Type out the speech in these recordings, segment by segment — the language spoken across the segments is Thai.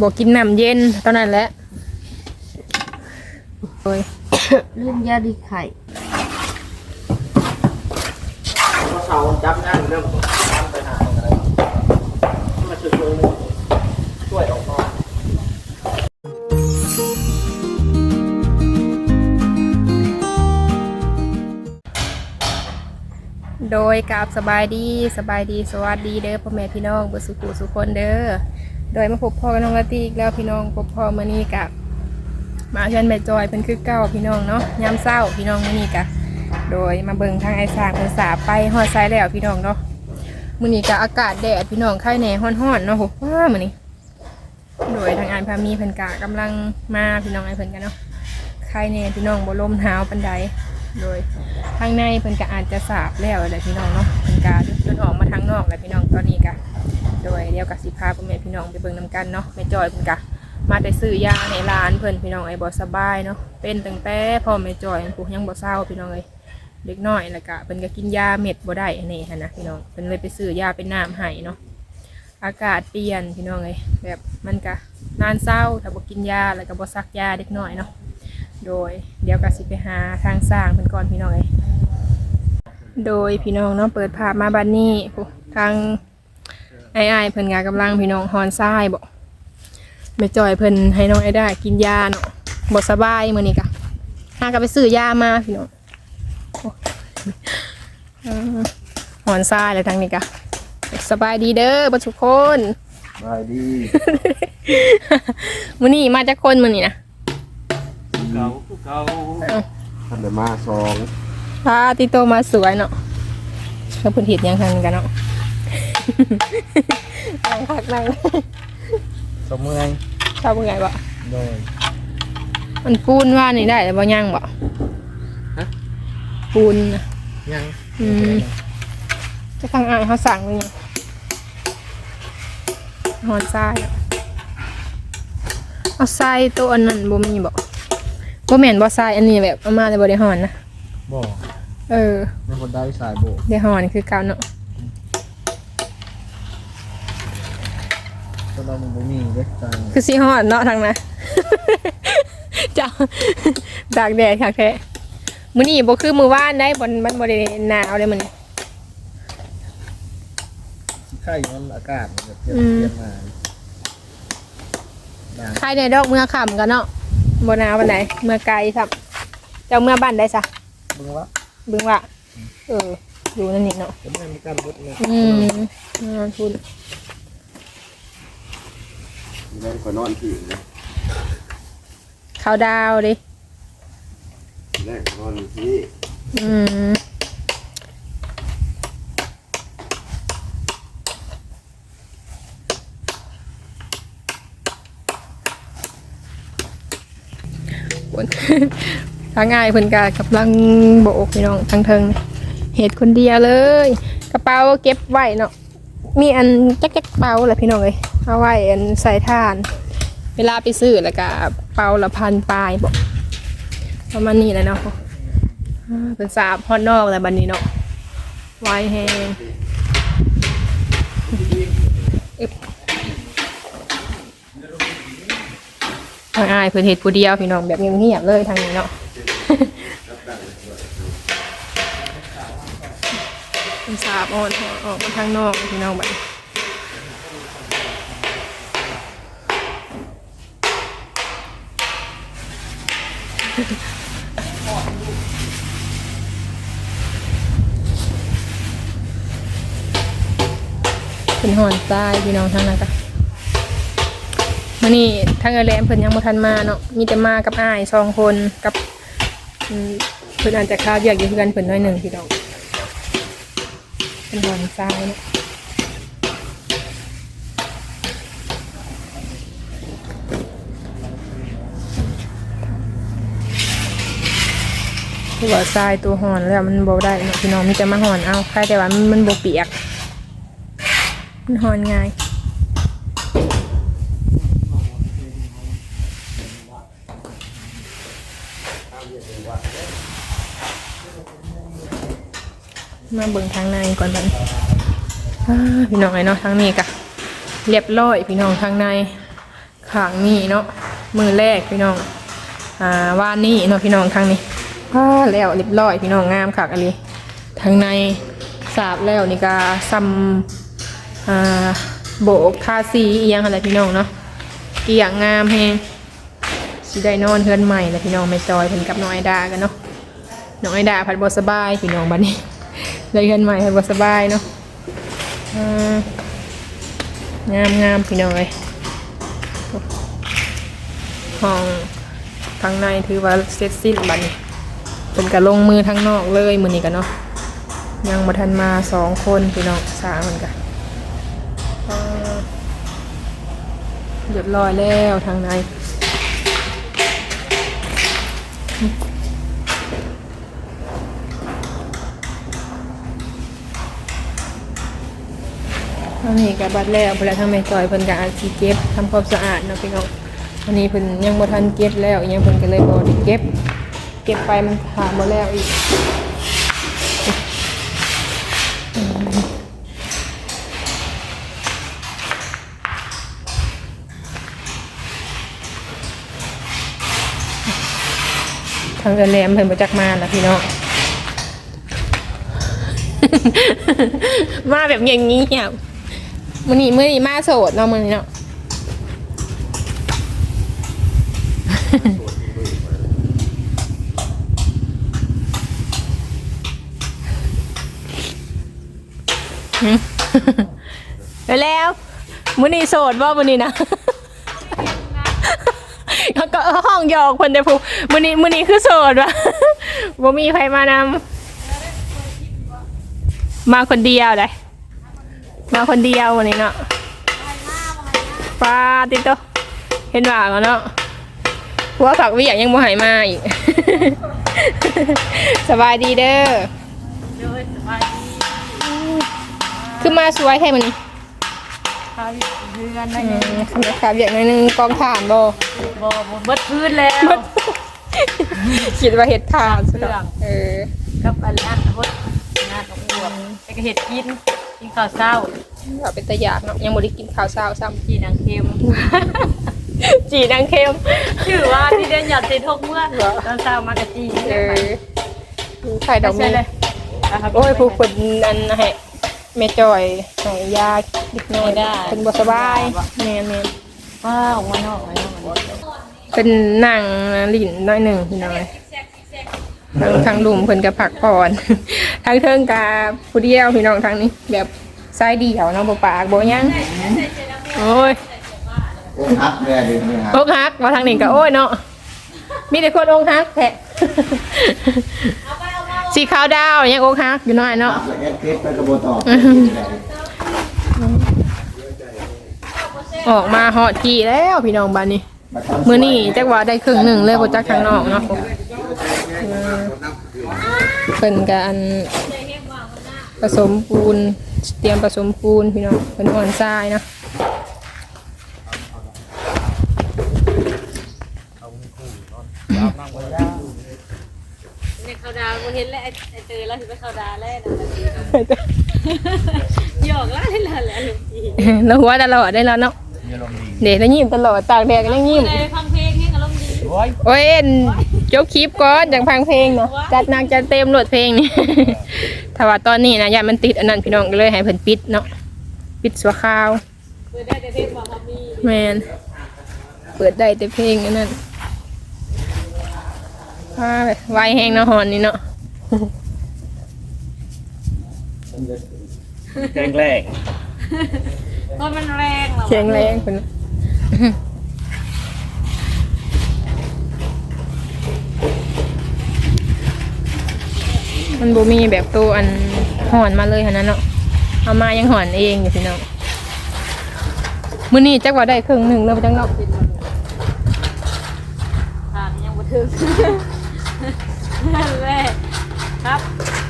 บอกกินน้ำเย็นตอนนั้นแหละโอ้ยลืมยาดีไข่เสาจับนั่นเรื่องทำไปหาอะไรมาช่วยช่วยช่วยออกมาโดยกราบสบายดีสบายดีสวัสดีเด้อพ่อแม่พี่น้องเบุสุขุสุคนเด้อ โดยมาพบพ่อกับน้องละตีอีกแล้วพี่น้องพบพ่อมื่อนี้กับมาเชิญแม่จอยเป็นคือเก้าพี่น้องเนาะยามเศร้าพี่น้องมื่อนี้กะโดยมาเบิ่งทางไอ้สางภาษาไปฮอดไซแล้วพี่น้องเนาะมื่อนี้กะอากาศแดดพี่น้องไข่แหน่ฮ้อนๆเนาะโหว้ามื่อนี้โดยทางอานพามีเพิ่นกะกำลังมาพี่น้องไอ้เพิ่นกันเนาะไข่แหน่พี่น้องบ่ลมหนาวปานใดโดยข้างในเพิ่นก็อาจจะสาบแล้วแหละพี่น้องเนาะเพิ่นก็จนออกมาทางนอกแหละพี่น้องตอนนี้ก็ โดยเดียวกับสิพาพ่อแม่พี่น้องไปเบิ่งนํกันเนาะแม่จอยเพิ่นก็มาแต่ซื้อยาในร้านเพิ่นพี่น้องไอ้บ่สบายเนาะเป็นตั้งแต่พ่อแม่จอยผู้ยังบ่เศร้าพี่น้องเอ้ยเด็กน้อยแล้วก็เพิ่นก็กินยาเม็ดบ่ได้อันนี้หันนะพี่น้องเพิ่นเลยไปซื้อยาเป็นน้ำให้เนาะอากาศเปลี่ยนพี่น้องเอ้ยแบบมันก็นานเศร้าถ้าบ่กินยาแล้วก็บ่ซักยาเด็กน้อยเนาะโดยเดี๋ยวก็สิไปหาทางสร้างเพิ่นก่อนพี่น้องเอ้ยโดยพี่น้องเนาะเปิดภาพมาบัดนนี้ทาง ไอ้ไอ้ายเพิ่นงากำลังพี่น้องฮอนซ้ายบอกไปจอยเพิ่นให้น้องไอ้ได้กินยาเนาะบ่สบายมื้อนี้กะหาก็ไปซื้อยามาพี่น้องโอ้เออฮอนซ้ายเลยทางนี้กะสบายดีเด้อบ่ทุกคนบายดีมื้อนี้มาจากคนมื้อนี้นะเก่าเก่าท่านเดมาสองพาติโตมาสวยเนาะแล้วเพิ่นเฮ็ดหยังทางนี้กันเนาะ นั่งพักนั่งสมเมืองชอบเป็นไงบ่โดยมันปูนว่านี่ได้แต่บ่ย่างบ่ฮะปูนน่ะ ยังอืม จะทางอ่านเขาสั่งเลยหอนทรายอะเอาทรายตัวอันนั้นบ่มีบ่บ่แม่นบ่ทรายอันนี้แบบเอามาแต่บ่ได้หอนนะบอกเออในคนได้สายโบกได้หอนคือเก่าเนาะ ตอนเรามันบ่มีเล็กใจคือสิหอนเนาะทางนะจ้าตากแดดค่ะแท้มื้อนี้บ่คือมื้อวานได้บ่มันบ่ได้หนาวเลยมื้อนี้ไข่มันอากาศมันจะเปลี่ยนอืมเปลี่ยนมาดังใครในดอกเมื่อค่ำกันเนาะบ่หนาวปานใดเมื่อไกลครับเจ้าเมื่อบ้านได้ซะเบิ่งละบึงว่าเอออยู่นั่นนี่เนาะจะไม่มีการบุดเลยอืมนอนคุณ เล่นคนนอนที่นะเขาดาวดิ แรกนอนที่อืมปวดทางง่ายเพิ่นกากำลังโบกพี่น้องทางเทิงเหตุคนเดียวเลย กระเป๋าเก็บไว้เนาะมีอันจักจักๆเป๋าแหละพี่น้องเอ้ย เอาไว้อันใส่ทาน เวลาไปซื้อแล้วก็เป๋าละพันปลายบอกประมาณนี้แหละเนาะเป็นสาบฮอดนอกแล้วบัดนี้เนาะไวแฮงอึ๊บทางอายเพิ่นเฮ็ดผู้เดียวพี่น้องแบบเงียบๆเลยทางนี้เนาะเป็นสาบออนออกมาทางนอกพี่น้องบัด เป็นหอนใต้พี่น้องทั้งนั้นกะมานี่ทางเอแลมเพิ่นยังบ่ทันมาเนาะมีแต่มากับอ้ายสองคนกับอืมเพิ่นอาจจะค้าเวียกอยู่คือกันเพิ่นน้อยหนึ่งพี่น้องเป็นหอนทรายเนาะ คือว่าทรายตัวหอนแล้วมันบ่ได้พี่น้องมีแต่มาหอนเอาใครแต่ว่ามันมันบ่เปียก มันหอนง่ายมาเบิ่งทางในก่อนบันพี่น้องไอ้เนาะทางนี้กะเรียบร้อยพี่น้องทางในขางนี่เนาะมือแรกพี่น้องอ่าว่านี่เนาะพี่น้องทางนี้ ว้าแล้วเรียบร้อยพี่น้องงามคักอันนี้ทางในสาบแล้วนี่ก็ซ้ำอ่าโบกทาสีเอียงอะไรพี่น้องเนาะเกียงงามแฮงสิได้นอนเฮือนใหม่แล้วพี่น้องไม่จอยเพิ่นกับน้องไอดากันเนาะน้องไอดาพัดบ่สบายพี่น้องบัดนี้เลยเฮือนใหม่พัดบ่สบายเนาะงามงามพี่น้องเอ้ยห้องทางในถือว่าเสร็จสิ้นบัดนี้ เป็นกะลงมือทางนอกเลยมือนี้กันเนาะยังบ่ทันมาสองคนพี่น้องสามเหมือนกันอ่าเรียบร้อยแล้วทางในตอนนี้ก็บัดแล้วเวลาทางแม่จอยเพิ่นก็อาจสิเก็บทำความสะอาดเนาะพี่น้องอันนี้เพิ่นยังบ่ทันเก็บแล้วยังเพิ่นก็เลยบ่ได้เก็บ ก็บไปมันถามบ่แล้วอีกทางเอินแหลมเพิ่นบ่จักมาล่ะพี่น้อง มาแบบเงียบๆมื้อนี้มื้อนี้มาโสดเนาะมื้อนี้เนาะ แล้วมื้อนี้โสดบ่มื้อนี้นะก็ห้องหยอกเพิ่นได้พูมื้อนี้มื้อนี้คือโสดวะบ่มีใครมานำมาคนเดียวได้มาคนเดียววันนี้เนาะปลาติโตเห็นว่ากันเนาะหัวผักวิอยงยังบ่หายมาอีก สบายดีเด้อ คือมาสวยแค่มันนี้พาเรือนได้อืไงมคำนะครับอย่างหนึงกองถ่านบ่บ่บ่เบิดพื้นแล้วคิดว่าเห็ดถ่านซะดอกเออกับอันนั้นฮดงานของอ้วกแต่ก็เฮ็ดกินกินข้าวเช้าว่าเป็นตะยากเนาะยังบ่ได้กินข้าวเช้าซ้ำจีนางเค็มจีนางเค็มชื่อว่าที่เดินหยอดเททกเมื่อเหรอตอนเช้ามากะจีเออไข่ดอกไม่มีใช่เลยนะครับโอ้ยผู้คนนั้นนะฮะ แม่จอยให้ยาเล็กน้อยได้ เป็นบ่สบายแม่นแม่นว้าวมานอกมานอกเป็นนั่งลิ้นน้อยหนึ่งพี่น้อยทางทางลุมเพิ่นก็พักผ่อน ทางเทิงกาผู้เดียวพี่น้องทางนี้ แบบซ้ายเดียวเนาะบ่ปากบ่หยังโอ้ยโอ้ฮักแม่ดิแม่ฮักอกหักมาทางนี้ก็โอ้ยเนาะมีแต่คนอกหักแท้ สีขาวดาวยังอกหักอยู่น้อยเนาะแล้วแอดเพชรไปกระโบตอกออกมาฮอดกี่แล้วพี่น้องบ้านนี้มื้อนี้จักว่าได้ครึ่งหนึ่งเลยบ่จักทางนอกเนาะเพิ่นกอันผสมปูนเตรียมผสมปูนพี่น้องเพิ่นอ่อนทรายเนาะ ในข้าวดาวบ่ เห็นแล้วไอ้ไอ้เตยแล้วสิไปข้าวดาวแล้วนะหยอกแล้วนี่แหละแหละลุงจีแล้วหัวตลอดได้แล้วเนาะเดี๋ยวแล้วยิ้มตลอดตากแดดก็ยังยิ้มได้ฟังเพลงให้อารมณ์ดีโอ้ยเอ็นจบคลิปก่อนจังฟังเพลงเนาะจัดหนักจัดเต็มโหลดเพลงนี่ถ้าว่าตอนนี้นะยามันติดอันนั้นพี่น้องก็เลยให้เพิ่นปิดเนาะปิดสัวคราวเปิดได้แต่เพลงบอกว่ามีแมนเปิดได้แต่เพลงอันนั้นว้าไวแห้งเนาะหอนนี่เนาะ แรงแรกต้นมันแรงเหรอแข็งแรงคนมันบ่มีแบบตัวอันหอนมาเลยขนาดนั้นเนาะเอามายังหอนเองอยู่พี่น้องมื้อนี้จักว่าได้ครึ่งหนึ่งเลยบ่จังเนาะทานยังบ่ถึงนั่นแหละ ครับ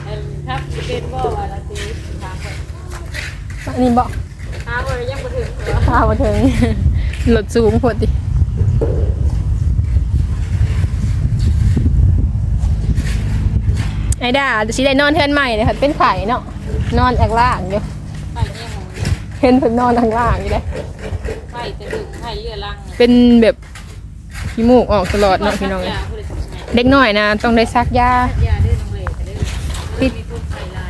เอิ่มครับสิเป็นบ่ว่าละตีถามเพิ่นอันนี้บ่ถามว่ายังบ่ถึงเหรอข้าวมาถึง หลดสูงพอดีไอ้ด่าสิได้นอนเทือนใหม่เลยค่ะเป็นไข่เนาะนอนแอกล่างอยู่ไปเนี่ยหมูเห็นเพิ่นนอนทางล่างอยู่เลยไปแต่ดึกไปเรือลังเนี่ยเป็นแบบขี้มูกออกตลอดเนาะพี่น้องเอ้ยเด็กน้อยนะต้องได้ซักยา ยา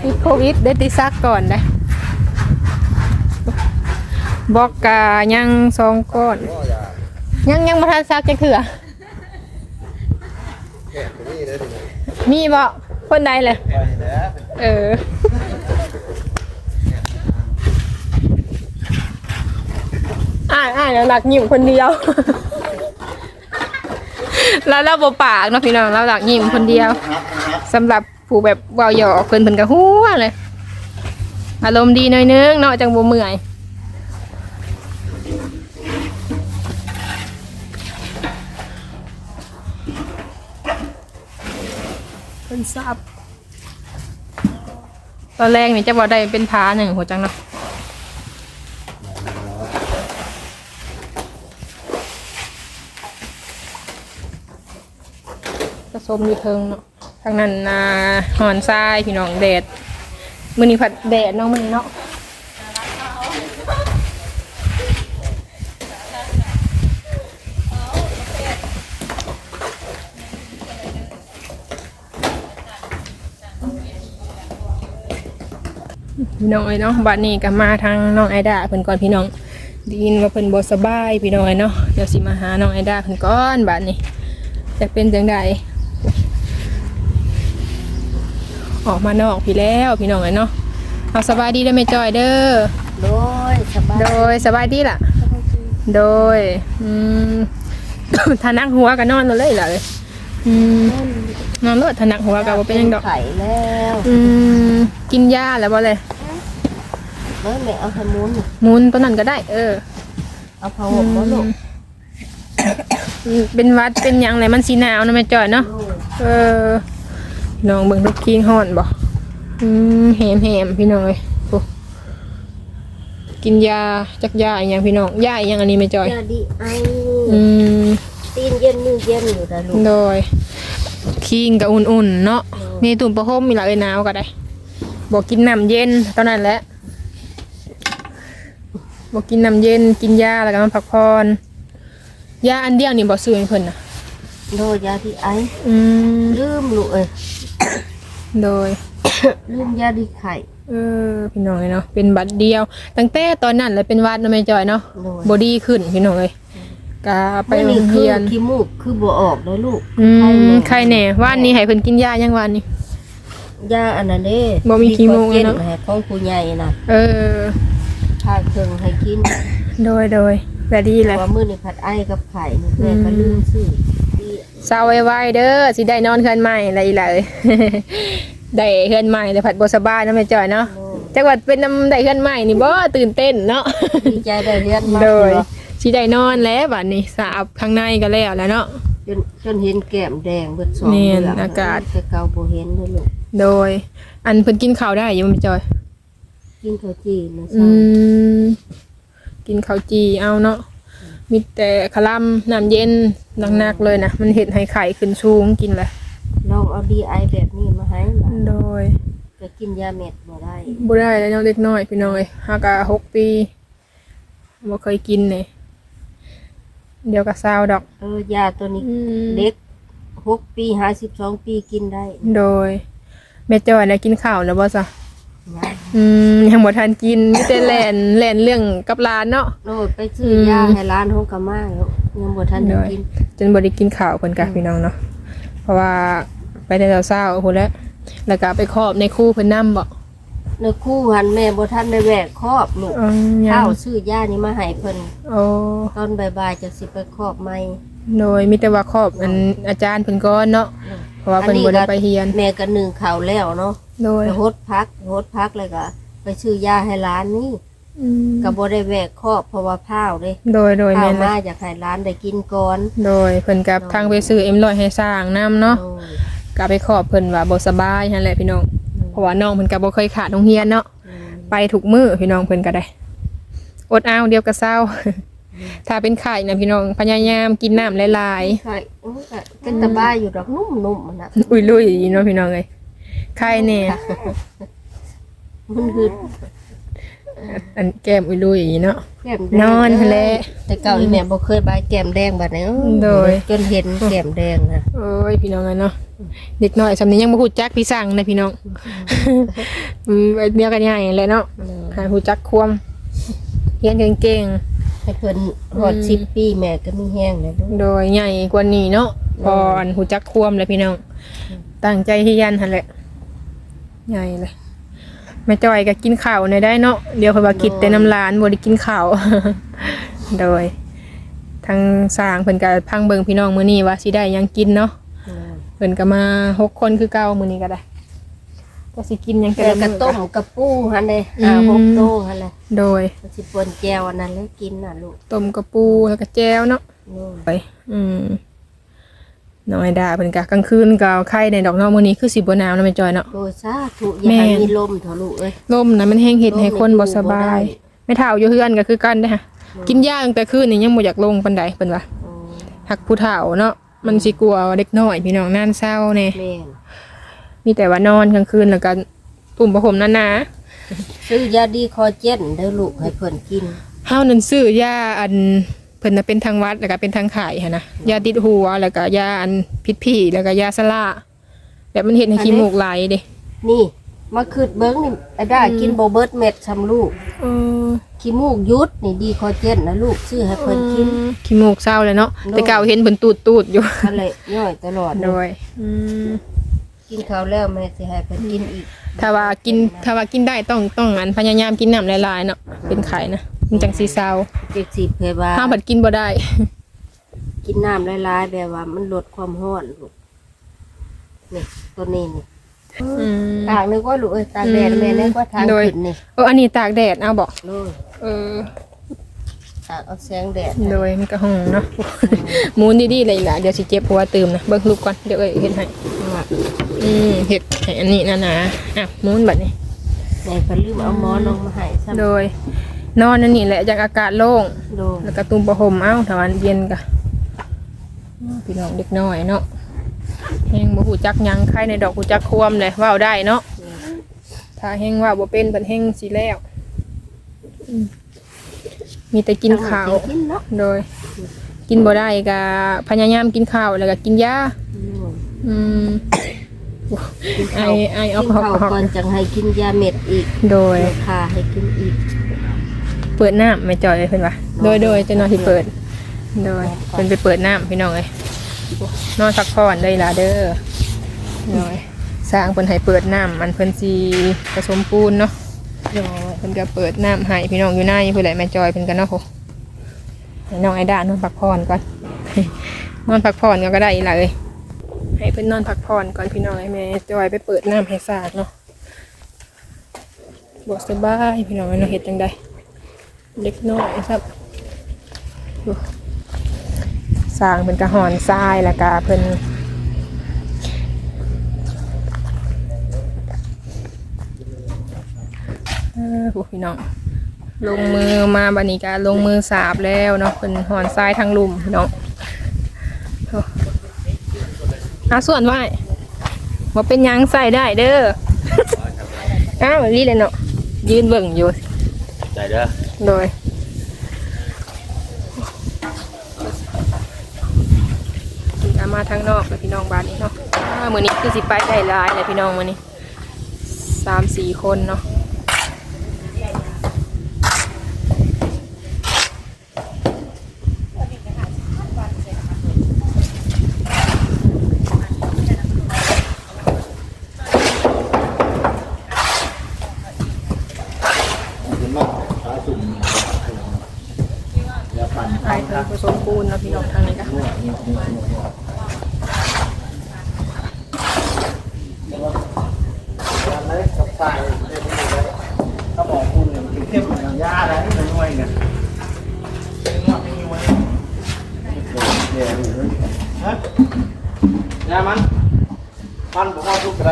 ติดโควิดได้ติซักก่อนได้บอกกายังสองก้อนยังยังมาทันซักจะเถื่อมีบ่คนใดเลยเอออ่านอ่านหลักยิ้มคนเดียว แล้วเราบปากเนาะพี่น้องเราหลักยิ้มคนเดียวสำหรับ ผู้แบบเว่าหยอกเพิ่นเพิ่นก็หัวเลยอารมณ์ดีหน่อยนึงเนาะจังบ่เมื่อยเพิ่นซับตอนแรกนี่จะบอกได้เป็นพาหนึ่งหัวจังเนาะผสมอยู่เทิงเนาะ ทางนั้นนาหอนทรายพี่น้องแดดมือนี้ผัดแดดเนาะมือนี้เนาะพี่น้องเอ้เนาะบัดนี้ก็มาทางน้องไอดาเพิ่นก่อนพี่น้องได้ยินว่าเพิ่นบ่สบายพี่น้องเอ้เนาะเดี๋ยวสิมาหาน้องไอดาเพิ่นก่อนบัดนี้จะเป็นจังได ออกมานอกพี่แล้วพี่น้องเอ้ยเนาะเอาสบายดีได้อแม่จอยเด้อโดยสบายโดยสบายดีล่ะ โดยอืมทานักหัวก็นอนเลยล่ะเลยอืมนอนเลยทานักหัวก็บ่เป็นหยังดอกไข่แล้วอืมกินยาแล้วบ่เลยเมื่อแม่เอาขมุนหมุนตัวนั้นก็ได้ เออ เอาผ้าห่มมาลูกอืมเป็นหวัดเป็นหยังไรมันสีหนาวนะแม่จอยเนาะเออ น้องเบิ่งลูกคิงฮ้อนบ่อืมแหมแหมพี่น้องเอ้ยโอ้กินยาจักยาอีหยังพี่น้องยาอีหยังอันนี้แม่จอยยาดีไออืมตีนเย็นมือเย็นอยู่นะลูกโดยคิงกับอุ่นๆ เนาะมีตุ่มประหมมีหลายหนาวก็ได้บอกกินน้ำเย็นเท่านั้นแหละบอกกินน้ำเย็นกินยาแล้วก็มาพักผ่อนยาอันเดียวนี่บอกซื้อให้เพิ่นนะโดยยาดีไออืมลืมลูกเอ้ย โดย ลืมยาดีไข่เออพี่น้องเนาะเป็นบัตรเดียว ตั้งแต่ตอนนั้นเลยเป็นหวัดเนาะแม่จอยเนาะโดยบอดี้ขึ้นพี่น้องเลยกาไปไปโรงคืเรียนขี้มูกคือบ่ออกเลยลูกอืมใครแน่ว่านนี้ให้เพิ่นกินยายังวันนี้ ยาอันนั้นเด้บ่มีขี้มูกเย็นเนาะให้ของผู้ใหญ่น่ะเออ พาเครื่องให้กินโดยโดยแบบดีเพเลยราะว่ามื้อนี้ผัดไอกับไข่นี่แม่ก็ลืมซื้อที่ เศร้าไว้ๆเด้อสิได้นอนเฮือนใหม่อะไรอีหล่ะเอ้ย ได้เฮือนใหม่แต่ผัดบ่สบายเนาะแม่จอยเนาะโดยจังหวัดเป็นน้ำได้เฮือนใหม่นี่บ่ตื่นเต้นเนาะ ดีใจได้เรียนมากโดยเนาะสิได้นอนแล้วบัดนี้สาบข้างในก็แล้วแล้วเนาะจนจนเห็นแก้มแดงเบิดสองแม่นเดือนอากาศแต่เก่าบ่เห็นเลยลูกโดย อันเพิ่นกินข้าวได้อยู่แม่จอย กินข้าวจีนนะอืซ่ามกินข้าวจีเอาเนาะ มีแต่คลำน้ำเย็นหนักๆเลยนะมันเห็นให้ไข่ขึ้นสูงกินเลยลองเอาดีไอแบบนี้มาให้ล่ะโดยก็กินยาเม็ดบ่ได้บ่ได้แล้วเนาะเด็กน้อยพี่น้อยฮากะหกปีบ่เคยกินเลยเดี๋ยวก็ซาวดอก เออยาตัวนี้อืมเด็กหกปีห้าสิบสองปีกินได้ โดยแม่จอยแล้วกินข้าวแล้วบ่ซะนะ อืมยังบ่ทันกินมีแต่แล่นแล่นเรื่องกับหลานเนาะ โลดไปซื้อยาให้ร้านห้องกามาแล้วยังบ่ทันได้โดยกินจนบ่ได้กินข้าวเพิ่นกะพี่น้องเนาะ เพราะว่าไปแต่เช้าๆพุ่นแหล้วแล้วก็ไปครอบในคู่เพิ่นนํบ่ในคู่หันแม่บ่ทันได้แวกครอบลูกอืมยัข้างวซื้อยานี่มาให้เพิ่นโอ้ตอนบ่ายๆจะสิไปครอบใหม่โดยมีแต่ว่าครอบอันอาจารย์เพิ่นก่อนเนาะเพราะ ว่าเพิ่นบ่ได้ไปเรียน แม่ก็นึ่งข้าวแล้วเนาะโดยไปโฮดพักโฮดพักเลยก็ไปซื้อยาให้ร้านนี่อืมก็บ่ได้แวกครอบเพราะว่าพร้าวเด้โดยโดยพร้าแม่วนนะมาอยากให้ร้านได้กินก่อนโดยเพิ่นกับทางไปซื้อเอ็มร้อยให้สร้างน้ำเนาะโอ้ยก็ไปขอบเพิ่นว่าบ่สบายนั่นแหละพี่น้องเพราะว่าน้องเพิ่นก็บ่เคยขาดโรงเรียนเนาะ อืมไปทุกมื้อพี่น้องเพิ่นก็ได้ อดเอาเดียวก็เศร้า ถ้าเป็นไข้นะพี่น้องพยายามกินน้ำหลายไข่โอ้ยก็เป็นตะบ้าอยู่ดอกนุ่มๆมันน่ะๆ อุ้ยลุยเนาะพี่น้องเอ้ยไข้แน่มันคืออันแก้มอุ้ยลุยเนาะ แก้มนอนหั่นแหละแต่เก่าอีแม่บ่เคยบายแก้มแดงบัดนี้โดย จนเห็นแก้มแดงนะโอ้ยพี่น้องอะเนาะเด็กน้อยสำนี้ยังบ่ฮู้จักพี่สั่งนะพี่น้องอืมไอ้เดียวกันใหญ่แหละเนาะหาฮู้จักความเรียนเก่ง ให้เพิ่นฮอด10ปีแม่ก็มีแห้งแล้วลูกๆโดยใหญ่กว่านี้เนาะพออันฮู้จักความแล้วพี่น้องตั้งใจที่ยันหั่นแหละใหญ่เลยแม่จ้อยก็กินข้าวในอยได้เนาะเดี๋ยวเพิ่นว่ากินแต่น้ำลานบ่ได้กินข้าวโดยทางสร้างเพิ่นก็พังเบิ่งพี่น้องมื้อนี้ว่าสิได้หยังกินเนาะเพิ่นก็มาหกคนคือเก่ามื้อนี้ก็ได้ ก็สิกินหยังแกแต่ละงกระมื้อต้มกระปูหั่นเลยอืมอ่าหกโตหั่นเลยโดยมันสิปนแจวอันนั้นเลยกินน่ะลูกต้มกระปูแล้วก็แจ่วเนาะนู่นไปอืมน้องไอดาเพิ่นก็กลางคืนก็เอาไข่ในดอกเนาะมื้อนี้คือสิบ่หนาวนะแม่จอยเนาะ โดยสาธุอย่าให้แม่มีลมเถอะลูกเอ้ย ลมนะมันแห้งเฮ็ดให้คนบ่สบายลมในไม่เท่าอยู่เฮือนก็คือกันเด้อค่ะกินยาตั้งแต่คืนนี่ยังบ่อยากลงปานใดเพิ่นว่าอ๋อหักผู้เฒ่าเนาะมันสิกลัวเด็กน้อยพี่น้องนั่นเศร้าแน่แม่น มีแต่ว่านอนกลางคืนแล้วก็ตุ่มผ้าห่มหนาๆซื้อยาดีคอเจ็นเด้อลูกให้เพิ่นกินเฮานั่นซื้อยาอันเพิ่นน่ะเป็นทางวัดแล้วก็เป็นทางขายหั่นนะยาติดหัวแล้วก็ยาอันพิษผีแล้วก็ยาสลาแบบมันเฮ็ดให้ขี้มูกไหลเด้นี่มาคืดเบิ้งนี่ไอ้ได้กินโบเบิร์ตเม็ดซ้ำลูกเออขี้มูกยุดนี่ดีคอเจนนะลูกซื้อให้เพิ่นกินขี้มูกเศร้าเลยเนาะโน่แต่เก่าเห็นเพิ่นตูดๆอยู่ทะเลย่อยตลอดโดยอืม กินข้าวแล้วแม่สิให้เพิ่นกินอีกถ้าว่ากินถ้าว่ากินได้ต้องต้องอันพยายามกินน้ำหลายๆเนาะเป็นไข้นะมันจังสิเศร้าเจ็ดสิบเพว่าห้ามบัดกินบ่ได้ กินน้ำหลายๆแบบว่า มันลดความร้อนลูกนี่ตัวนี้นี่อืมตากนึกว่าลูกเอ้ยตากแดดแม่นึกว่าทางโดยขึ้นนี่เอออันนี้ตากแดดเอาบ่ลูกเออตากเอาแสงแดดโดยมันก็ห้องเนาะหมูนดีๆเลยล่ะเดี๋ยวสิเจ็บหัวตื่มนะเบิ่งลูกก่อนเดี๋ยวเอ้ยเฮ็ดให้อืมเห็ดให้อันนี้นะนะอะหมุนบัดนี้แม่เพิ่นลืมเอาหมอนลงมาให้ซ้ำโดย นอนนั่นนี่แหละจากอากาศโล่งโดยแล้วก็ตุ้มประห่มเอ้าถ้าวันเย็นก็พี่น้องเด็กน้อยเนาะแฮงบ่ฮู้จักหยังใครในดอกฮู้จักความเลยเว้าได้เนาะถ้าแฮงเว่าบ่เป็นเพิ่นแฮงสิแล้วอืม มีแต่กินข้าว กินเนาะโดย กินบ่ได้ก็พยายามกินข้าวแล้วก็กินยานู่นอืมกินไอข้าวไอเอากินเขาข้าวก่อนจังให้กินยาเม็ดอีก โดยเดี๋ยวพาให้กินอีก เปิดน้ำไม่จอยเลยเพิ่นว่าโดยโดยจะนอนที่เปิด โดยเพิ่นไปเปิดน้ำพี่น้องเลยนอนพักผ่อนได้ล่ะเด้อโดยสร้างเพิ่นให้เปิดน้ำมันเพิ่นสิผสมปูนเนาะโดย เพิ่นก็เปิดน้ำให้พี่น้องอยู่ในเพิ่นแหละแม่จอยเพิ่นก็เนาะโหให้น้องไอ้ด้านอนพักผ่อนก่อนนอนพักผ่อนก็ได้อีหละเอ้ยให้เพิ่นนอนพักผ่อนก่อนพี่น้องให้แม่จอยไปเปิดน้ำให้สะอาดเนาะบ่สบายพี่น้องเอ้ยเนาเฮ็ดจังไดเด็กน้อยครับสร้างเป็นกระหอนทรายแล้วก็เพิ่น เออพวกพี่น้องลงมือมาบันนี้ก็ลงมือสาบแล้วเนาะเป็นหอนทรายทางลุ่มพี่น้องโอ้อาส่วนไหวว่าเป็นหยังใส่ได้เด้ออ้าวรีเลยเนาะยืนเบิ่งอยู่ใจเด้อโดยจะมาทางนอกเลยพี่น้องบ้านนี้เนาะอ่ามือนี้คือสิไปได้หลายเลยพี่น้องมือนี้สามสี่คนเนาะ เห็นมากขาสุ่มอย่าปั่น ไปเธอผสมปูน เนาะพี่น้องทางนี้ก็การเล็กกับสายถ้าบอกคุณเนี่ยมันเข้มเหมือนยาอะไรมันน้อยเนี่ยงอดไม่มีว้เดี๋ยวฮะยามันมันผมว่าทุกไร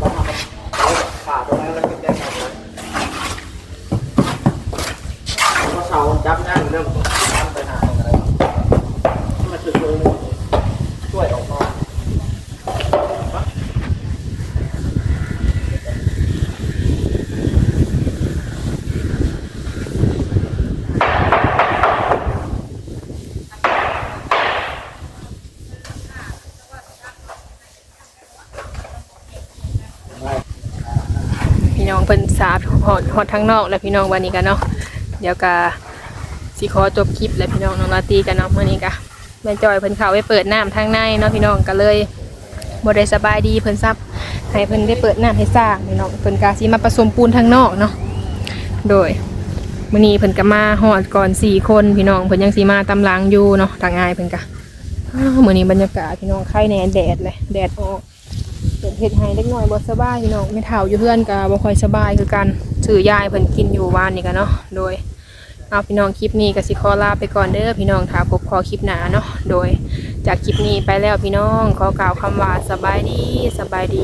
ต้องทำขาตรงนั้นแล้วก็แจ้งกันว่าเสาจับนั่งเรื่องทำไปหาอะไรมาช่วยช่วยออกมา เน้องเพิ่นสาด ฮอดทางนอกแล้วพี่น้องวันนี้กันเนาะเดี๋ยวก็สิขอจบคลิปแล้วพี่น้องน้องลาตีกันเนาะเมื้อนี้ก็แม่จอยเพิ่นเข้าไปเปิดน้ำทางในเนาะพี่น้องก็เลยบ่ได้สบายดีเพิ่นซับให้เพิ่นได้เปิดน้ำให้สร้างพี่น้องเพิ่นก็สิมาผสมปูนทางนอกเนาะโดยมื้อนี้เพิ่นก็มาฮอดก่อนสี่คนพี่น้องเพิ่นยังสิมาตำลังอยู่เนาะทางง่ายเพิ่นก็อ้าวมื้อนี้บรรยากาศพี่น้องไข่แนแดดเลยแดดออกเห็นเห็ดไห้เล็กน้อยบ่สบายพี่น้องไม่เท่าอยู่เพื่อนก็บ่ค่อยสบายคือกัน ถือยายเพิ่นกินอยู่ว่านนี่กันเนาะโดยเอาพี่น้องคลิปนี้ก็สิขอลาไปก่อนเด้อพี่น้องถ้าพบขอคลิปหน้าเนาะโดยจากคลิปนี้ไปแล้วพี่น้องขอกล่าวคำว่าสบายดีสบายดี